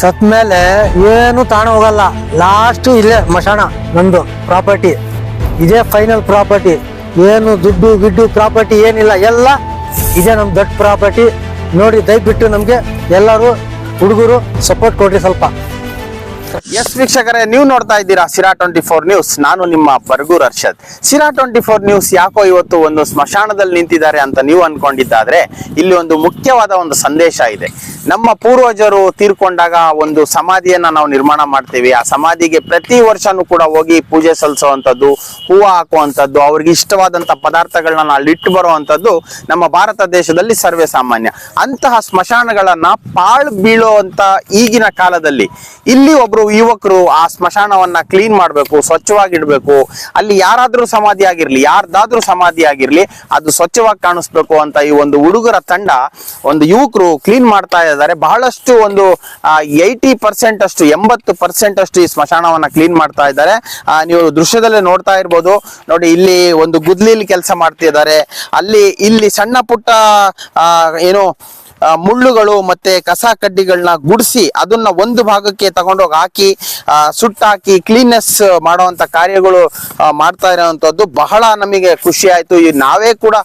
ಸತ್ ಮೇಲೆ ಏನು ತಾಣ ಹೋಗಲ್ಲ. ಲಾಸ್ಟ್ ಇಲ್ಲೇ ಮಶಾಣ ನಂದು ಪ್ರಾಪರ್ಟಿ. ಇದೇ ಫೈನಲ್ ಪ್ರಾಪರ್ಟಿ. ಏನು ದುಡ್ಡು, ಗಿಡ್ಡು, ಪ್ರಾಪರ್ಟಿ ಏನಿಲ್ಲ. ಎಲ್ಲ ಇದೇ ನಮ್ ದೊಡ್ಡ ಪ್ರಾಪರ್ಟಿ. ನೋಡಿ ದಯವಿಟ್ಟು ನಮ್ಗೆ ಎಲ್ಲರೂ ಹುಡುಗರು ಸಪೋರ್ಟ್ ಕೊಡ್ರಿ ಸ್ವಲ್ಪ. ಎಸ್ ವೀಕ್ಷಕರೇ, ನೀವು ನೋಡ್ತಾ ಇದ್ದೀರಾ ಸಿರಾ ಟ್ವೆಂಟಿ ಫೋರ್ ನ್ಯೂಸ್ ನಾನು ನಿಮ್ಮ Bargur Arshad. Sira twenty four news ಯಾಕೋ ಇವತ್ತು ಒಂದು ಸ್ಮಶಾನದಲ್ಲಿ ನಿಂತಿದ್ದಾರೆ ಅಂತ ನೀವು ಅನ್ಕೊಂಡಿದ್ದಾದ್ರೆ ಇಲ್ಲಿ ಒಂದು ಮುಖ್ಯವಾದ ಒಂದು ಸಂದೇಶ ಇದೆ. ನಮ್ಮ ಪೂರ್ವಜರು ತೀರ್ಕೊಂಡಾಗ ಒಂದು ಸಮಾಧಿಯನ್ನ ನಾವು ನಿರ್ಮಾಣ ಮಾಡ್ತೀವಿ. ಆ ಸಮಾಧಿಗೆ ಪ್ರತಿ ವರ್ಷನೂ ಕೂಡ ಹೋಗಿ ಪೂಜೆ ಸಲ್ಲಿಸುವಂಥದ್ದು, ಹೂವು ಹಾಕುವಂಥದ್ದು, ಅವ್ರಿಗೆ ಇಷ್ಟವಾದಂಥ ಪದಾರ್ಥಗಳನ್ನ ಅಲ್ಲಿ ಇಟ್ಟು ಬರುವಂಥದ್ದು ನಮ್ಮ ಭಾರತ ದೇಶದಲ್ಲಿ ಸರ್ವೇ ಸಾಮಾನ್ಯ ಅಂತಹ ಸ್ಮಶಾನಗಳನ್ನ ಪಾಳು ಬೀಳುವಂತ ಈಗಿನ ಕಾಲದಲ್ಲಿ ಇಲ್ಲಿ ಒಬ್ರು ಯುವಕರು ಆ ಸ್ಮಶಾನವನ್ನ ಕ್ಲೀನ್ ಮಾಡಬೇಕು, ಸ್ವಚ್ಛವಾಗಿಡ್ಬೇಕು. ಅಲ್ಲಿ ಯಾರಾದ್ರೂ ಸಮಾಧಿ ಆಗಿರ್ಲಿ, ಯಾರ್ದಾದ್ರೂ ಸಮಾಧಿ ಆಗಿರ್ಲಿ, ಅದು ಸ್ವಚ್ಛವಾಗಿ ಕಾಣಿಸ್ಬೇಕು ಅಂತ ಈ ಒಂದು ಹುಡುಗರ ತಂಡ ಒಂದು ಯುವಕರು ಕ್ಲೀನ್ ಮಾಡ್ತಾ ಇದ್ದಾರೆ. ಬಹಳಷ್ಟು ಒಂದು ಏಯ್ಟಿ ಪರ್ಸೆಂಟ್ ಅಷ್ಟು, ಎಂಬತ್ತು ಪರ್ಸೆಂಟ್ ಅಷ್ಟು ಈ ಸ್ಮಶಾನವನ್ನ ಕ್ಲೀನ್ ಮಾಡ್ತಾ ಇದ್ದಾರೆ. ನೀವು ದೃಶ್ಯದಲ್ಲೇ ನೋಡ್ತಾ ಇರ್ಬೋದು. ನೋಡಿ, ಇಲ್ಲಿ ಒಂದು ಗುದ್ಲಿಲಿ ಕೆಲಸ ಮಾಡ್ತಿದ್ದಾರೆ. ಅಲ್ಲಿ, ಇಲ್ಲಿ ಸಣ್ಣ ಪುಟ್ಟ ಏನು ಮುಳ್ಳುಗಳು ಮತ್ತೆ ಕಸ ಕಡ್ಡಿಗಳನ್ನ ಗುಡಿಸಿ ಅದನ್ನ ಒಂದು ಭಾಗಕ್ಕೆ ತಗೊಂಡೋಗಿ ಹಾಕಿ ಸುಟ್ಟಾಕಿ ಕ್ಲೀನ್ನೆಸ್ ಮಾಡುವಂತ ಕಾರ್ಯಗಳು ಮಾಡ್ತಾ ಇರುವಂತದ್ದು ಬಹಳ ನಮಗೆ ಖುಷಿ ಆಯ್ತು. ಈ ನಾವೇ ಕೂಡ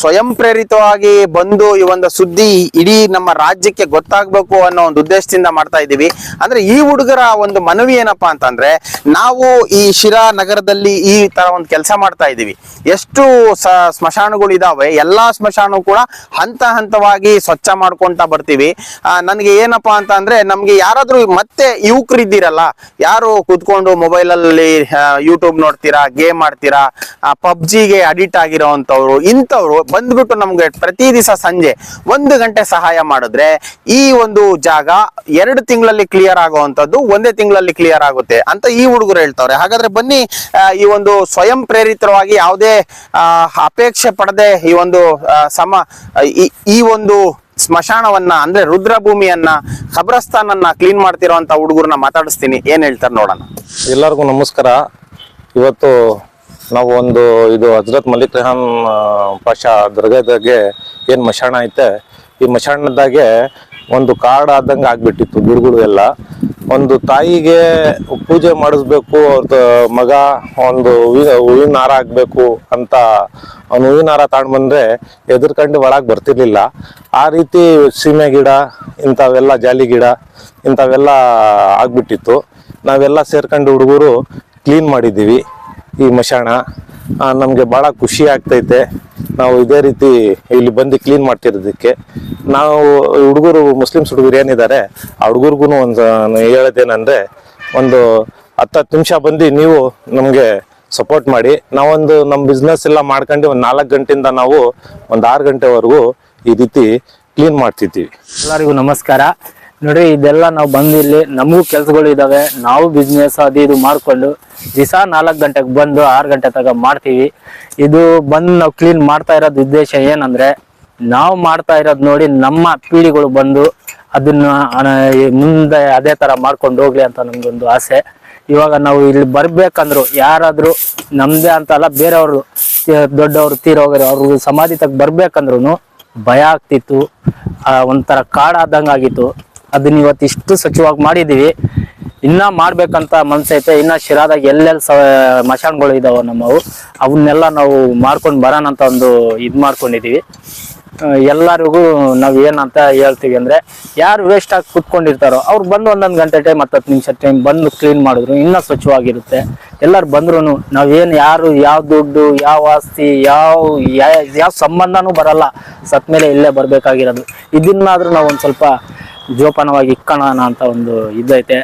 ಸ್ವಯಂ ಪ್ರೇರಿತವಾಗಿ ಬಂದು ಈ ಒಂದು ಸುದ್ದಿ ಇಡೀ ನಮ್ಮ ರಾಜ್ಯಕ್ಕೆ ಗೊತ್ತಾಗ್ಬೇಕು ಅನ್ನೋ ಒಂದು ಉದ್ದೇಶದಿಂದ ಮಾಡ್ತಾ ಇದ್ದೀವಿ. ಅಂದ್ರೆ ಈ ಹುಡುಗರ ಒಂದು ಮನವಿ ಏನಪ್ಪಾ ಅಂತಂದ್ರೆ, ನಾವು ಈ ಶಿರಾ ನಗರದಲ್ಲಿ ಈ ತರ ಒಂದು ಕೆಲಸ ಮಾಡ್ತಾ ಇದ್ದೀವಿ. ಎಷ್ಟು ಸ್ಮಶಾನಗಳು ಇದಾವೆ, ಎಲ್ಲಾ ಸ್ಮಶಾನ ಕೂಡ ಹಂತ ಹಂತವಾಗಿ ಸ್ವಚ್ಛ ಮಾಡ್ಕೊಂತ ಬರ್ತೀವಿ. ನನಗೆ ಏನಪ್ಪಾ ಅಂತ ಅಂದ್ರೆ ನಮ್ಗೆ ಯಾರಾದ್ರೂ ಮತ್ತೆ ಯುವಕರು ಇದ್ದೀರಲ್ಲ ಯಾರು ಕುತ್ಕೊಂಡು ಮೊಬೈಲ್ ಅಲ್ಲಿ ಯೂಟ್ಯೂಬ್ ನೋಡ್ತೀರಾ ಗೇಮ್ ಆಡ್ತೀರಾ ಪಬ್ಜಿಗೆ ಅಡಿಕ್ಟ್ ಆಗಿರೋವಂಥವ್ರು ಇಂಥವ್ರು ಬಂದ್ಬಿಟ್ಟು ನಮ್ಗೆ ಪ್ರತಿ ದಿವಸ ಸಂಜೆ ಒಂದು ಗಂಟೆ ಸಹಾಯ ಮಾಡಿದ್ರೆ ಈ ಒಂದು ಜಾಗ ಎರಡು ತಿಂಗಳಲ್ಲಿ ಕ್ಲಿಯರ್ ಆಗುವಂತದ್ದು ಒಂದೇ ತಿಂಗಳಲ್ಲಿ ಕ್ಲಿಯರ್ ಆಗುತ್ತೆ ಅಂತ ಈ ಹುಡುಗರು ಹೇಳ್ತಾರೆ ಹಾಗಾದ್ರೆ ಬನ್ನಿ ಈ ಒಂದು ಸ್ವಯಂ ಪ್ರೇರಿತವಾಗಿ ಯಾವುದೇ ಅಪೇಕ್ಷೆ ಪಡದೆ ಈ ಒಂದು ಸಮ ಈ ಒಂದು ಸ್ಮಶಾನವನ್ನ, ಅಂದ್ರೆ ರುದ್ರಭೂಮಿಯನ್ನ ಖಬ್ರಸ್ತಾನನ್ನ ಕ್ಲೀನ್ ಮಾಡ್ತಿರೋಂತ ಹುಡುಗರನ್ನ ಮಾತಾಡಿಸ್ತೀನಿ. ಏನ್ ಹೇಳ್ತಾರೆ ನೋಡೋಣ. ಎಲ್ಲರಿಗೂ ನಮಸ್ಕಾರ. ಇವತ್ತು ನಾವು ಒಂದು ಇದು ಹಜರತ್ ಮಲಿಕ್ ರೆಹಾನ್ ಪಾಷ ದರ್ಗಾದಾಗೆ ಏನು ಮಶಾಣ ಐತೆ? ಈ ಮಶಾಣದಾಗೆ ಒಂದು ಕಾರ್ಡ್ ಆದಂಗೆ ಆಗ್ಬಿಟ್ಟಿತ್ತು ಗಿಡಗಳು ಎಲ್ಲ. ಒಂದು ತಾಯಿಗೆ ಪೂಜೆ ಮಾಡಿಸ್ಬೇಕು ಅವ್ರದ್ದು ಮಗ ಒಂದು ಹೂವಿನ ಹೂವಿನ ಹಾರ ಹಾಕ್ಬೇಕು ಅಂತ ಅವ್ನು ಹೂವಿನ ಹಾರ ತಗೊಂಡ್ ಬಂದ್ರೆ ಎದುರ್ಕಂಡು ಒಳಗೆ ಬರ್ತಿರ್ಲಿಲ್ಲ. ಆ ರೀತಿ ಸೀಮೆ ಗಿಡ, ಇಂಥವೆಲ್ಲ ಜಾಲಿ ಗಿಡ, ಇಂಥವೆಲ್ಲ ಆಗ್ಬಿಟ್ಟಿತ್ತು. ನಾವೆಲ್ಲ ಸೇರ್ಕೊಂಡು ಹುಡುಗರು ಕ್ಲೀನ್ ಮಾಡಿದ್ದೀವಿ ಈ ಮಶಾಣ. ನಮಗೆ ಭಾಳ ಖುಷಿ ಆಗ್ತೈತೆ. ನಾವು ಇದೇ ರೀತಿ ಇಲ್ಲಿ ಬಂದು ಕ್ಲೀನ್ ಮಾಡ್ತಿರೋದಕ್ಕೆ. ನಾವು ಹುಡುಗರು, ಮುಸ್ಲಿಮ್ಸ್ ಹುಡುಗರು ಏನಿದ್ದಾರೆ, ಆ ಹುಡುಗರಿಗೂ ಒಂದು ಹೇಳೋದೇನೆಂದರೆ, ಒಂದು ಹತ್ತತ್ತು ನಿಮಿಷ ಬಂದು ನೀವು ನಮಗೆ ಸಪೋರ್ಟ್ ಮಾಡಿ. ನಾವೊಂದು ನಮ್ಮ ಬಿಸ್ನೆಸ್ ಎಲ್ಲ ಮಾಡ್ಕೊಂಡು ಒಂದು ನಾಲ್ಕು ಗಂಟೆಯಿಂದ ನಾವು ಒಂದು ಆರು ಗಂಟೆವರೆಗೂ ಈ ರೀತಿ ಕ್ಲೀನ್ ಮಾಡ್ತಿದ್ದೀವಿ. ಎಲ್ಲರಿಗೂ ನಮಸ್ಕಾರ. ನೋಡ್ರಿ ಇದೆಲ್ಲ ನಾವು ಬಂದಿಲ್ಲಿ. ನಮಗೂ ಕೆಲ್ಸಗಳು ಇದಾವೆ. ನಾವು ಬಿಸ್ನೆಸ್ ಅದು ಇದು ಮಾಡ್ಕೊಂಡು ದಿವಸ ನಾಲ್ಕು ಗಂಟೆಗೆ ಬಂದು ಆರು ಗಂಟೆ ತಗ ಮಾಡ್ತೀವಿ. ಇದು ಬಂದು ನಾವು ಕ್ಲೀನ್ ಮಾಡ್ತಾ ಇರೋದು ಉದ್ದೇಶ ಏನಂದ್ರೆ, ನಾವು ಮಾಡ್ತಾ ಇರೋದು ನೋಡಿ ನಮ್ಮ ಪೀಳಿಗಳು ಬಂದು ಅದನ್ನ ಮುಂದೆ ಅದೇ ತರ ಮಾಡ್ಕೊಂಡು ಹೋಗ್ಲಿ ಅಂತ ನಮ್ಗೊಂದು ಆಸೆ. ಇವಾಗ ನಾವು ಇಲ್ಲಿ ಬರ್ಬೇಕಂದ್ರು ಯಾರಾದ್ರೂ ನಮ್ದೇ ಅಂತಲ್ಲ ಬೇರೆಯವರು ದೊಡ್ಡವರು ತೀರೋಗರು ಅವ್ರ ಸಮಾಧಿ ತಗ ಬರ್ಬೇಕಂದ್ರು ಭಯ ಆಗ್ತಿತ್ತು. ಒಂಥರ ಕಾಡಾದಂಗೆ ಆಗಿತ್ತು. ಅದನ್ನ ಇವತ್ತು ಇಷ್ಟು ಸ್ವಚ್ಛವಾಗಿ ಮಾಡಿದೀವಿ. ಇನ್ನ ಮಾಡ್ಬೇಕಂತ ಮನ್ಸೈತೆ ಇನ್ನ ಶಿರಾದಾಗ ಎಲ್ಲೆಲ್ಲಿ ಸ, ಮಶಾನ್ಗಳು ಇದಾವ ನಮ್ಮವು, ಅವನ್ನೆಲ್ಲ ನಾವು ಮಾಡ್ಕೊಂಡು ಬರೋಣ ಅಂತ ಒಂದು ಇದು ಮಾಡ್ಕೊಂಡಿದೀವಿ. ಎಲ್ಲರಿಗೂ ನಾವು ಏನಂತ ಹೇಳ್ತೀವಿ ಅಂದ್ರೆ, ಯಾರು ವೇಸ್ಟ್ ಆಗಿ ಕುತ್ಕೊಂಡಿರ್ತಾರೋ, ಅವ್ರು ಬಂದು ಒಂದೊಂದು ಗಂಟೆ ಟೈಮ್ ಹತ್ತತ್ತು ನಿಮಿಷ ಟೈಮ್ ಬಂದು ಕ್ಲೀನ್ ಮಾಡಿದ್ರು, ಇನ್ನೂ ಸ್ವಚ್ಛವಾಗಿರುತ್ತೆ. ಎಲ್ಲರೂ ಬಂದ್ರು ನಾವೇನು ಯಾರು, ಯಾವ ದುಡ್ಡು, ಯಾವ ಆಸ್ತಿ, ಯಾವ ಯಾವ ಸಂಬಂಧನೂ ಬರಲ್ಲ. ಸತ್ ಮೇಲೆ ಇಲ್ಲೇ ಬರಬೇಕಾಗಿರೋದು. ಇದನ್ನಾದ್ರೂ ನಾವು ಒಂದು ಸ್ವಲ್ಪ ಜೋಪಾನವಾಗಿ ಇಕ್ಕೋಣ ಅಂತ ಒಂದು ಇದೈತೆ.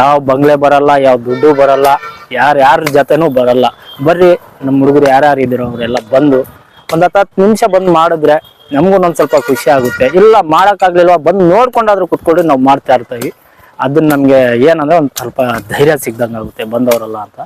ಯಾವ ಬಂಗ್ಲೆ ಬರಲ್ಲ, ಯಾವ ದುಡ್ಡು ಬರಲ್ಲ, ಯಾರು ಯಾರ ಜೊತೆನೂ ಬರಲ್ಲ. ಬರ್ರಿ ನಮ್ಮ ಹುಡುಗರು ಯಾರ್ಯಾರು ಇದ್ದೀರೋ ಅವರೆಲ್ಲ ಬಂದು ಒಂದು ಹತ್ತು ಹತ್ತು ನಿಮಿಷ ಬಂದು ಮಾಡಿದ್ರೆ ನಮಗೂ ಒಂದು ಸ್ವಲ್ಪ ಖುಷಿ ಆಗುತ್ತೆ. ಇಲ್ಲ, ಮಾಡೋಕ್ಕಾಗ್ಲಿಲ್ವಾ, ಬಂದು ನೋಡ್ಕೊಂಡಾದ್ರೂ ಕುತ್ಕೊಂಡು ನಾವು ಮಾಡ್ತಾ ಇರ್ತೀವಿ. ಅದನ್ನ ನಮಗೆ ಏನಂದ್ರೆ ಒಂದು ಸ್ವಲ್ಪ ಧೈರ್ಯ ಸಿಗ್ದಂಗೆ ಆಗುತ್ತೆ ಬಂದವರಲ್ಲ ಅಂತ.